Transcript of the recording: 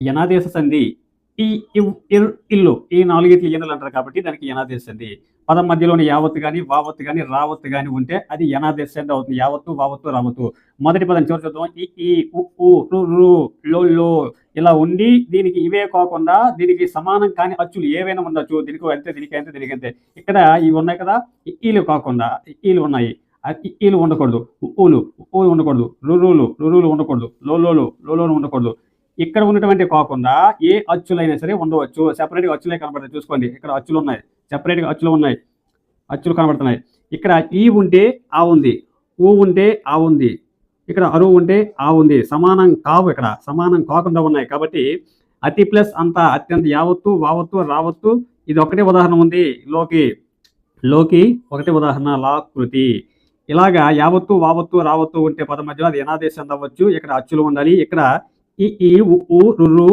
యనాదేశ సంధి. ఈ ఇర్ ఇల్లు. ఈ నాలుగిట్లు ఈనలు అంటారు కాబట్టి దానికి యనాదేశ సంధి. పదం మధ్యలోని యావత్తు కానీ వావత్తు కానీ రావత్తు కానీ ఉంటే అది యనాదేశ సంధి అవుతుంది. యావత్తు వావత్తు రావత్తు. మొదటి పదం చివరి చూద్దాం. ఈ ఈ లో లో ఇలా ఉండి దీనికి ఇవే కాకుండా దీనికి సమానం కాని అచ్చులు ఏవైనా ఉండొచ్చు. దీనికి అంతే దీనికి అంతే దీనికి అంతే. ఇక్కడ ఇవి ఉన్నాయి కదా. ఈ ఈలు కాకుండా ఈ ఈలు ఉన్నాయి. ఆ ఈలు ఉండకూడదు. ఊలు. ఊలు ఉండకూడదు. రురులు రురులు ఉండకూడదు. లోలోలు లోలోలు ఉండకూడదు. ఇక్కడ ఉన్నటువంటి కాకుండా ఏ అచ్చులైనా సరే ఉండవచ్చు. సెపరేట్గా అచ్చులే కనబడతాయి. చూసుకోండి. ఇక్కడ అచ్చులు ఉన్నాయి. సెపరేట్గా అచ్చులు ఉన్నాయి. అచ్చులు కనబడుతున్నాయి. ఇక్కడ ఈ ఉంటే ఆ ఉంది. ఊ ఉంటే ఆ ఉంది. ఇక్కడ అరువు ఉంటే ఆ ఉంది. సమానం కావు ఇక్కడ. సమానం కాకుండా ఉన్నాయి. కాబట్టి అతి ప్లస్ అంత అత్యంత యావత్తు వావత్తు రావత్తు ఇది ఒకటే ఉదాహరణ ఉంది. లోకి లోకి ఒకటే ఉదాహరణ లాకృతి ఇలాగా యావత్తు వావత్తు రావత్తు ఉంటే పద మధ్యలో అది ఎనాదేశం అవ్వచ్చు. ఇక్కడ అచ్చులు ఉండాలి. ఇక్కడ ఈ ఈ ఉ ఊ రు రు